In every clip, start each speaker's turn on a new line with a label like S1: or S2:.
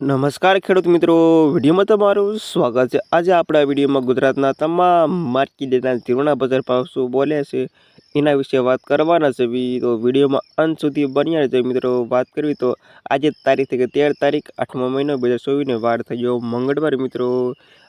S1: નમસ્કાર ખેડૂત મિત્રો. વિડીયોમાં તમારું સ્વાગત છે. આજે આપણા વિડીયોમાં ગુજરાતના તમામ માર્કેટના ઝીરોના બજાર ભાવ શું બોલ્યા છે, એના વિશે વાત કરવાના છે. તો વિડીયોમાં અંત સુધી બન્યા રહેજો મિત્રો. વાત કરવી તો આજે તારીખ ગઈ તેર તારીખ, આઠમો મહિનો બે હજાર ચોવીસને વાર થઈ ગયો મંગળવાર મિત્રો.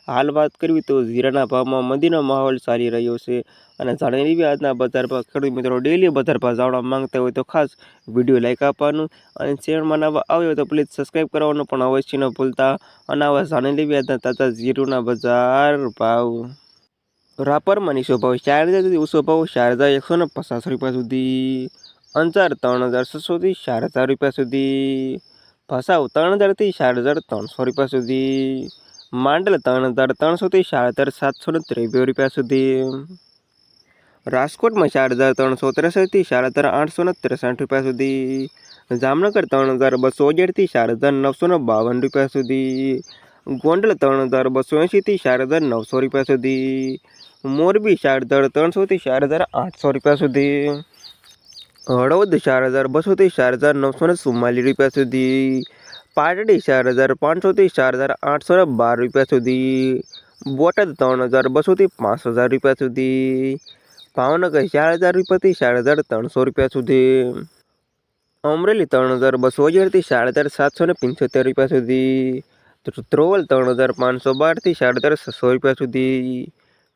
S1: હાલ વાત કરવી તો ઝીરાના ભાવમાં મંદીનો માહોલ ચાલી રહ્યો છે અને જાણી લેવી આજના બજાર ભાવ ખેડૂત મિત્રો ડેલી બજાર ભાવ જાણવા માંગતા હોય તો ખાસ વીડિયો લાઇક આપવાનું અને ચેનલમાં નવા આવ્યો તો પ્લીઝ સબસ્ક્રાઈબ કરવાનું પણ અવશ્ય ન ભૂલતા. અને આવા જાણી લેવી આજના તાજા જીરુના બજાર ભાવ. રાપરમાં નીચો ભાવ શારજા સુધી, ઓછો ભાવ શારજા એકસો ને પચાસ રૂપિયા સુધી. અંજાર ત્રણ હજાર છસોથી ચાર હજાર રૂપિયા સુધી. ભસાવ ત્રણ હજારથી ચાર હજાર ત્રણસો રૂપિયા સુધી. માંડલ ત્રણ હજાર ત્રણસોથી ચાર હજાર સાતસો ને ત્રેવીસ રૂપિયા સુધી. રાજકોટમાં ચાર હજાર ત્રણસો ત્રેસઠથી ચાર હજાર આઠસો ને ત્રેસઠ રૂપિયા સુધી. જામનગર ત્રણ હજાર બસો અગિયારથી ચાર હજાર નવસો ને બાવન રૂપિયા સુધી. ગોંડલ ત્રણ હજાર બસો એંશીથી ચાર હજાર નવસો રૂપિયા સુધી. મોરબી ચાર હજાર ત્રણસોથી ચાર હજાર આઠસો રૂપિયા સુધી. હળવદ ચાર હજાર બસોથી ચાર હજાર નવસો ને રૂપિયા સુધી. પાટડી ચાર હજાર પાંચસોથી ચાર હજાર આઠસો ને બાર રૂપિયા સુધી. બોટાદ ત્રણ હજાર બસોથી પાંચ હજાર રૂપિયા સુધી. ભાવનગર ચાર હજાર રૂપિયાથી ચાર હજાર ત્રણસો રૂપિયા સુધી. અમરેલી ત્રણ હજાર બસો અગિયારથી ચાર હજાર સાતસો ને પંચોતેર રૂપિયા સુધી. ધ્રોવલ ત્રણ હજાર પાંચસો બારથી ચાર હજાર છસો રૂપિયા સુધી.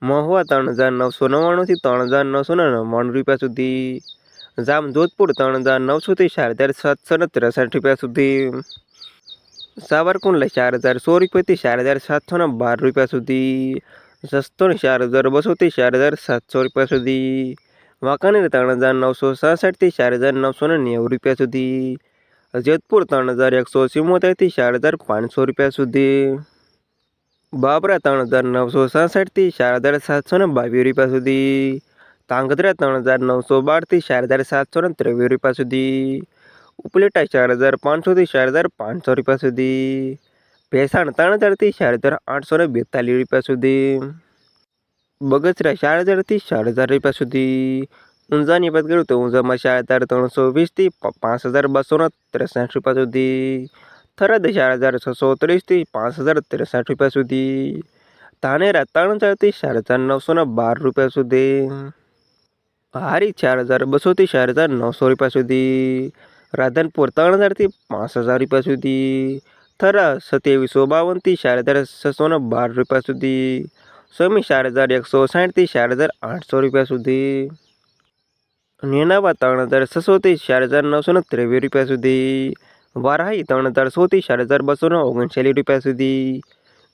S1: મહુવા ત્રણ હજાર નવસો નવ્વાણુંથી ત્રણ હજાર નવસો ને નવ્વાણું રૂપિયા સુધી. જામ જોધપુર ત્રણ હજાર નવસોથી ચાર હજાર સાતસો ને ત્રેસઠ રૂપિયા સુધી. સાવરકુંડલા ચાર હજાર સો રૂપિયાથી ચાર હજાર સાતસો ને બાર રૂપિયા સુધી, સસ્તોને ચાર હજાર બસોથી ચાર હજાર સાતસો રૂપિયા સુધી, વાંકાનેર ત્રણ હજાર નવસો સાસઠથી ચાર હજાર નવસો ને નેવું રૂપિયા સુધી, જેતપુર ત્રણ હજાર એકસો ચુમ્મોતેરથી ચાર હજાર પાંચસો રૂપિયા સુધી, બાબરા ત્રણ હજાર નવસો સાસઠથી ચાર હજાર સાતસો ને બાવીસ રૂપિયા સુધી તાંગધ્રા ત્રણ હજાર નવસો બારથી ચાર હજાર સાતસો ને ત્રેવીસ રૂપિયા સુધી ઉપલેટા ચાર હજાર પાંચસોથી ચાર હજાર પાંચસો રૂપિયા સુધી. ભેસાણ ત્રણ હજારથી ચાર હજાર આઠસો ને બેતાલીસ રૂપિયા સુધી. બગસરા ચાર હજારથી ચાર હજાર રૂપિયા સુધી. ઊંઝાની વાત કરું તો ઊંઝામાં ચાર હજાર ત્રણસો વીસથી પાંચ હજાર બસો ને ત્રેસઠ રૂપિયા સુધી. થરાદ ચાર હજાર છસો ત્રીસથી પાંચ હજાર ત્રેસઠ રૂપિયા સુધી. ધાનેરા ત્રણ હજારથી ચાર હજાર નવસો ને બાર રૂપિયા સુધી. હારી ચાર હજાર બસોથી ચાર હજાર નવસો રૂપિયા સુધી. રાધનપુર ત્રણ હજારથી પાંચ હજાર રૂપિયા સુધી, થરા સત્યાવીસો બાવનથી ચાર હજાર છસો ને બાર રૂપિયા સુધી, સમી ચાર હજાર એકસો સાઠથી ચાર હજાર આઠસો રૂપિયા સુધી નેનાવા ત્રણ હજાર છસોથી ચાર હજાર નવસો ને ત્રેવીસ રૂપિયા સુધી, વારાહી ત્રણ હજાર સોથી ચાર હજાર બસો ને ઓગણચાલીસ રૂપિયા સુધી,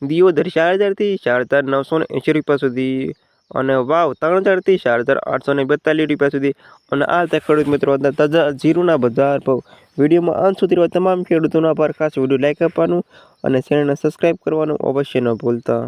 S1: દિયોદર ચાર હજારથી ચાર હજાર નવસો ને એંશી રૂપિયા સુધી અને વાવ, ત્રણ હજારથી ચાર હજાર આઠસો ને બેતાલીસ રૂપિયા સુધી. અને આ રીતે ખેડૂત મિત્રો તાજા જીરુના બજાર ભાવ. વિડીયોમાં અંત સુધી તમામ ખેડૂતોના પર ખાસ વીડિયો લાઈક આપવાનું અને ચેનલને સબસ્ક્રાઈબ કરવાનું અવશ્ય ન ભૂલતા.